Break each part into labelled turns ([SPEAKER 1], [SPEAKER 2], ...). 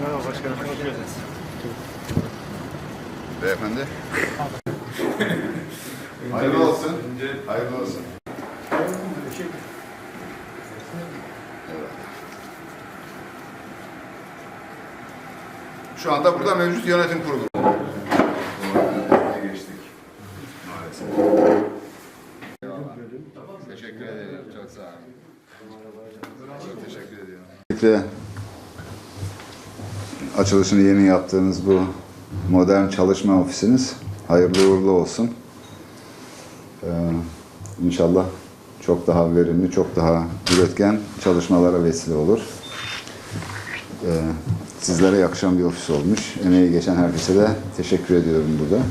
[SPEAKER 1] Merhaba. Hoş geldiniz.
[SPEAKER 2] Beyefendi. Hayırlı olsun. Hayırlı olsun. Evet. Şu anda burada mevcut yönetim kurulu. geçtik. Maalesef. Teşekkür ederim. Çok sağ olun. Öncelikle açılışını yeni yaptığınız bu modern çalışma ofisiniz hayırlı uğurlu olsun. Ee, inşallah çok daha verimli, çok daha üretken çalışmalara vesile olur. Ee, sizlere yakışan bir ofis olmuş. Emeği geçen herkese de teşekkür ediyorum burada.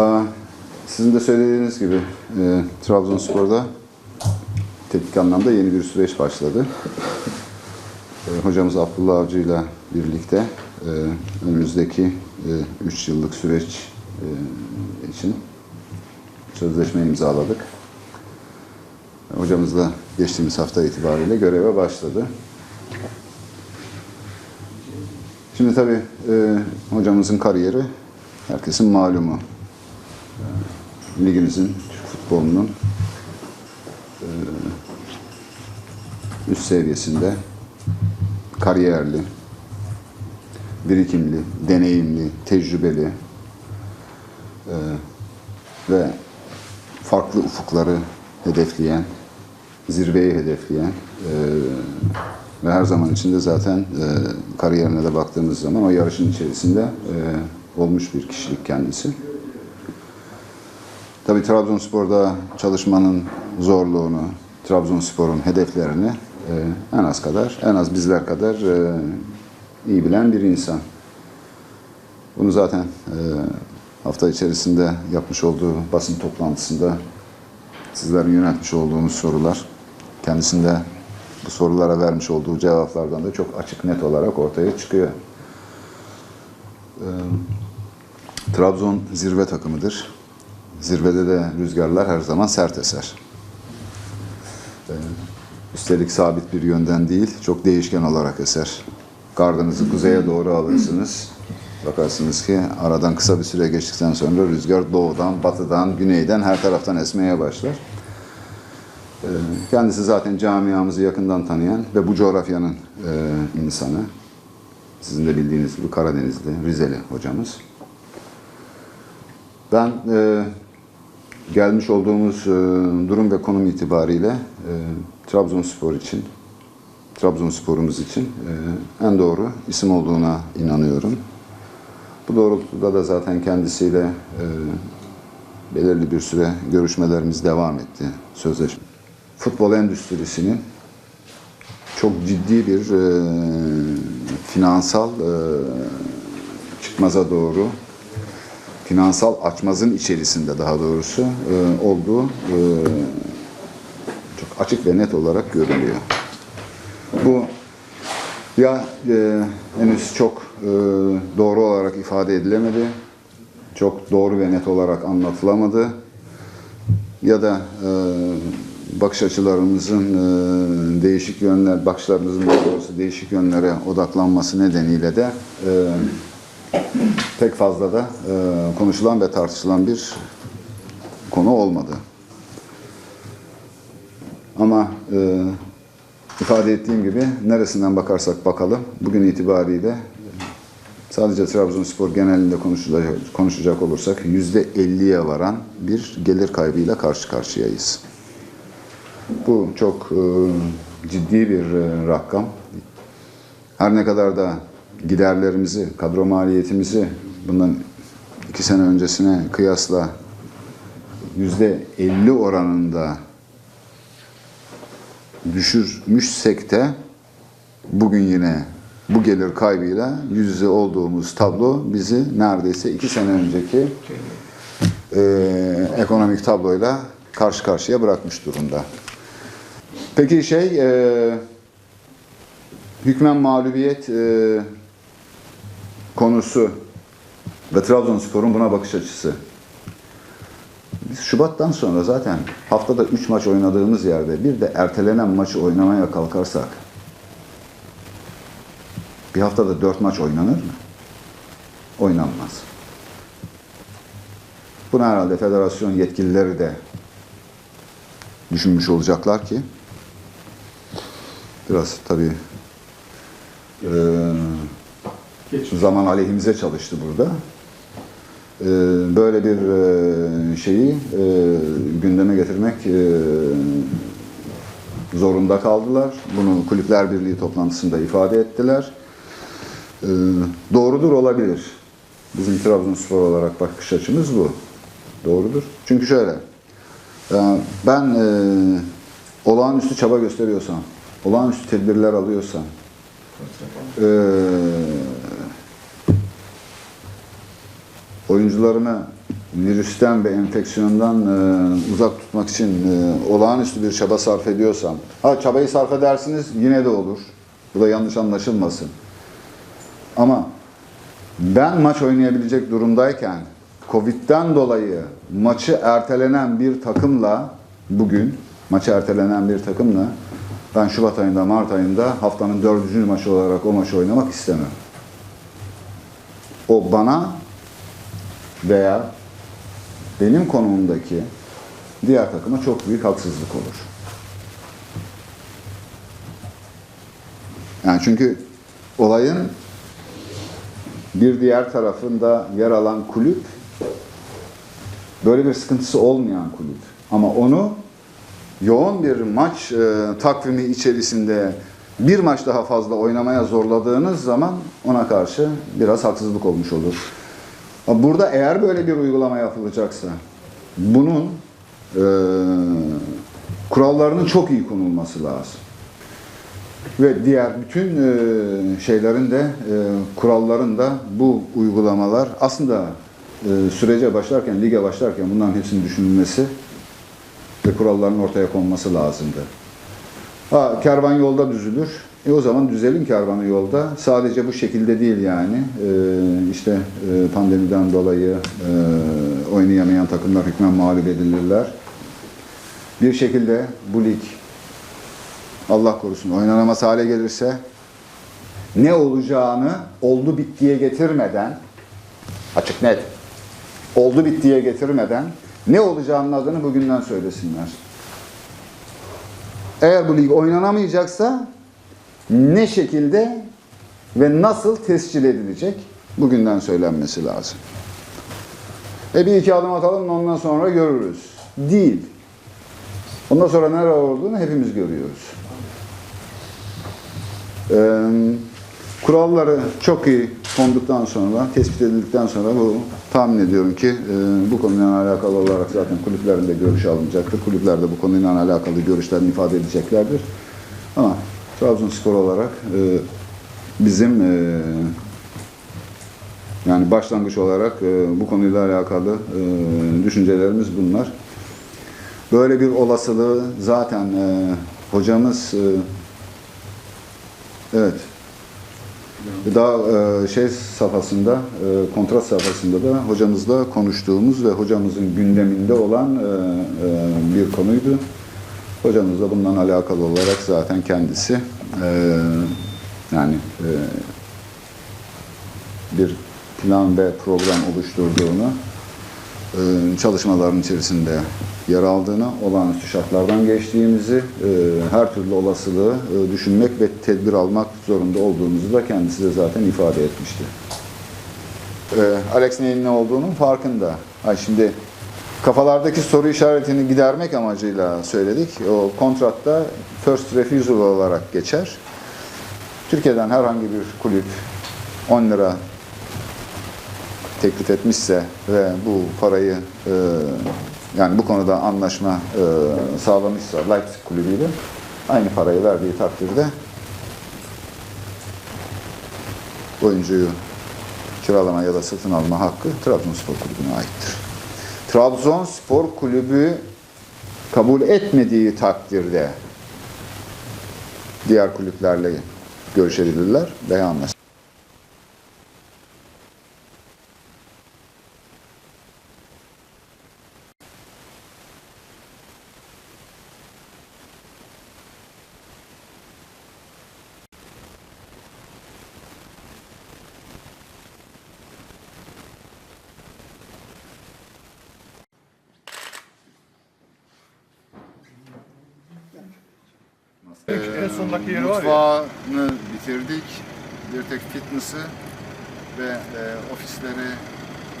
[SPEAKER 2] Aa, sizin de söylediğiniz gibi e, Trabzonspor'da teknik anlamda yeni bir süreç başladı. E, Hocamız Abdullah Avcı ile birlikte e, önümüzdeki 3 yıllık süreç e, için sözleşme imzaladık. Hocamızla geçtiğimiz hafta itibariyle göreve başladı. Şimdi tabii e, hocamızın kariyeri herkesin malumu. E, ligimizin, Türk futbolunun üst seviyesinde kariyerli, birikimli, deneyimli, tecrübeli e, ve farklı ufukları hedefleyen, zirveyi hedefleyen e, ve her zaman içinde zaten e, kariyerine de baktığımız zaman o yarışın içerisinde e, olmuş bir kişilik kendisi. Tabii Trabzonspor'da çalışmanın zorluğunu, Trabzonspor'un hedeflerini e, en az kadar, en az bizler kadar e, iyi bilen bir insan. Bunu zaten e, hafta içerisinde yapmış olduğu basın toplantısında sizlerin yöneltmiş olduğunuz sorular, kendisinde bu sorulara vermiş olduğu cevaplardan da çok açık net olarak ortaya çıkıyor. E, Trabzon zirve takımıdır. Zirvede de rüzgarlar her zaman sert eser. E, Üstelik sabit bir yönden değil, çok değişken olarak eser. Gardınızı kuzeye doğru alırsınız. Bakarsınız ki aradan kısa bir süre geçtikten sonra rüzgar doğudan, batıdan, güneyden her taraftan esmeye başlar. Ee, Kendisi zaten camiamızı yakından tanıyan ve bu coğrafyanın e, insanı. Sizin de bildiğiniz gibi Karadenizli, Rizeli hocamız. Ben e, gelmiş olduğumuz e, durum ve konum itibariyle e, Trabzonspor için, Trabzonsporumuz için e, en doğru isim olduğuna inanıyorum. Bu doğrultuda da zaten kendisiyle belirli bir süre görüşmelerimiz devam etti sözleşme. Futbol endüstrisinin çok ciddi bir finansal e, çıkmaza doğru finansal açmazın içerisinde daha doğrusu e, olduğu e, çok açık ve net olarak görülüyor. Bu ya e, henüz çok e, doğru olarak ifade edilemedi, çok doğru ve net olarak anlatılamadı ya da e, bakış açılarımızın e, değişik yönler, bakışlarımızın doğrusu değişik yönlere odaklanması nedeniyle de e, pek fazla da e, konuşulan ve tartışılan bir konu olmadı. Ama e, ifade ettiğim gibi neresinden bakarsak bakalım bugün itibariyle sadece Trabzonspor genelinde konuşacak, konuşacak olursak yüzde 50'ye varan bir gelir kaybıyla karşı karşıyayız. Bu çok e, ciddi bir e, rakam. Her ne kadar da giderlerimizi, kadro maliyetimizi bundan iki sene öncesine kıyasla yüzde 50 oranında düşürmüşsek de bugün yine bu gelir kaybıyla yüz yüze olduğumuz tablo bizi neredeyse iki sene önceki e, ekonomik tabloyla karşı karşıya bırakmış durumda. Peki şey e, hükmen mağlubiyet e, konusu ve Trabzonspor'un buna bakış açısı. Biz Şubat'tan sonra zaten haftada 3 maç oynadığımız yerde bir de ertelenen maçı oynamaya kalkarsak bir haftada 4 maç oynanır mı? Oynanmaz. Bunu herhalde federasyon yetkilileri de düşünmüş olacaklar ki biraz tabii zaman aleyhimize çalıştı burada. Ee, Böyle bir e, şeyi e, gündeme getirmek e, zorunda kaldılar. Bunu Kulüpler Birliği toplantısında ifade ettiler. Ee, Doğrudur olabilir. Bizim Trabzonspor olarak bakış açımız bu. Doğrudur. Çünkü şöyle, ben e, olağanüstü çaba gösteriyorsam, olağanüstü tedbirler alıyorsam, e, oyuncularını virüsten ve enfeksiyondan e, uzak tutmak için e, olağanüstü bir çaba sarf ediyorsam, ha çabayı sarf edersiniz yine de olur. Bu da yanlış anlaşılmasın. Ama ben maç oynayabilecek durumdayken Covid'den dolayı maçı ertelenen bir takımla bugün maçı ertelenen bir takımla ben Şubat ayında, Mart ayında haftanın dördüncü maçı olarak o maçı oynamak istemem. O bana veya benim konumumdaki diğer takıma çok büyük haksızlık olur. Yani çünkü olayın bir diğer tarafında yer alan kulüp böyle bir sıkıntısı olmayan kulüp. Ama onu yoğun bir maç e, takvimi içerisinde bir maç daha fazla oynamaya zorladığınız zaman ona karşı biraz haksızlık olmuş olur. Burada eğer böyle bir uygulama yapılacaksa bunun e, kurallarının çok iyi konulması lazım. Ve diğer bütün e, şeylerin de e, kuralların da bu uygulamalar aslında e, sürece başlarken, lige başlarken bunların hepsinin düşünülmesi ve kuralların ortaya konması lazımdı. Ha, kervan yolda düzülür. E o zaman düzelim kervanı yolda. Sadece bu şekilde değil yani. E, işte e, pandemiden dolayı e, oynayamayan takımlar hükmen mağlup edilirler. Bir şekilde bu lig Allah korusun oynanamaz hale gelirse ne olacağını oldu bittiye getirmeden açık net oldu bittiye getirmeden ne olacağının adını bugünden söylesinler. Eğer bu lig oynanamayacaksa ne şekilde ve nasıl tescil edilecek bugünden söylenmesi lazım. E bir iki adım atalım ondan sonra görürüz. Değil. Ondan sonra neler olduğunu hepimiz görüyoruz. Ee, kuralları çok iyi konduktan sonra, tespit edildikten sonra bu tahmin ediyorum ki e, bu konuyla alakalı olarak zaten kulüplerin de görüşü alınacaktır. Kulüpler de bu konuyla alakalı görüşlerini ifade edeceklerdir. Ama Trabzonspor olarak e, bizim e, yani başlangıç olarak e, bu konuyla alakalı e, düşüncelerimiz bunlar. Böyle bir olasılığı zaten e, hocamız e, evet daha e, şey safhasında, e, kontrat safhasında da hocamızla konuştuğumuz ve hocamızın gündeminde olan e, bir konuydu. Hocamız da bundan alakalı olarak zaten kendisi yani bir plan ve program oluşturduğunu, çalışmaların içerisinde yer aldığını, olağanüstü şartlardan geçtiğimizi, e, her türlü olasılığı e, düşünmek ve tedbir almak zorunda olduğumuzu da kendisi de zaten ifade etmişti. E, Alex neyin ne olduğunun farkında. Ay şimdi kafalardaki soru işaretini gidermek amacıyla söyledik. O kontratta first refusal olarak geçer. Türkiye'den herhangi bir kulüp 10 lira teklif etmişse ve bu parayı e, yani bu konuda anlaşma e, sağlamışsa Leipzig kulübüyle aynı parayı verdiği takdirde oyuncuyu kiralama ya da satın alma hakkı Trabzonspor kulübüne aittir. Trabzonspor kulübü kabul etmediği takdirde diğer kulüplerle görüşebilirler veya anlaşırlar.
[SPEAKER 1] En sondaki yeri var ya.
[SPEAKER 2] Mutfağını bitirdik. Bir tek fitness'ı ve e, ofisleri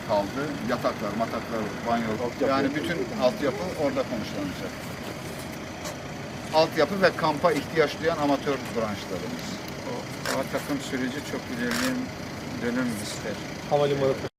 [SPEAKER 2] kaldı. Yataklar, mataklar, banyo.
[SPEAKER 1] Altyapı.
[SPEAKER 2] Yani bütün altyapı orada konuşlanacak. Altyapı ve kampa ihtiyaç duyan amatör branşlarımız.
[SPEAKER 3] O A takım süreci çok ilerleyen dönem ister.
[SPEAKER 1] Havalimanı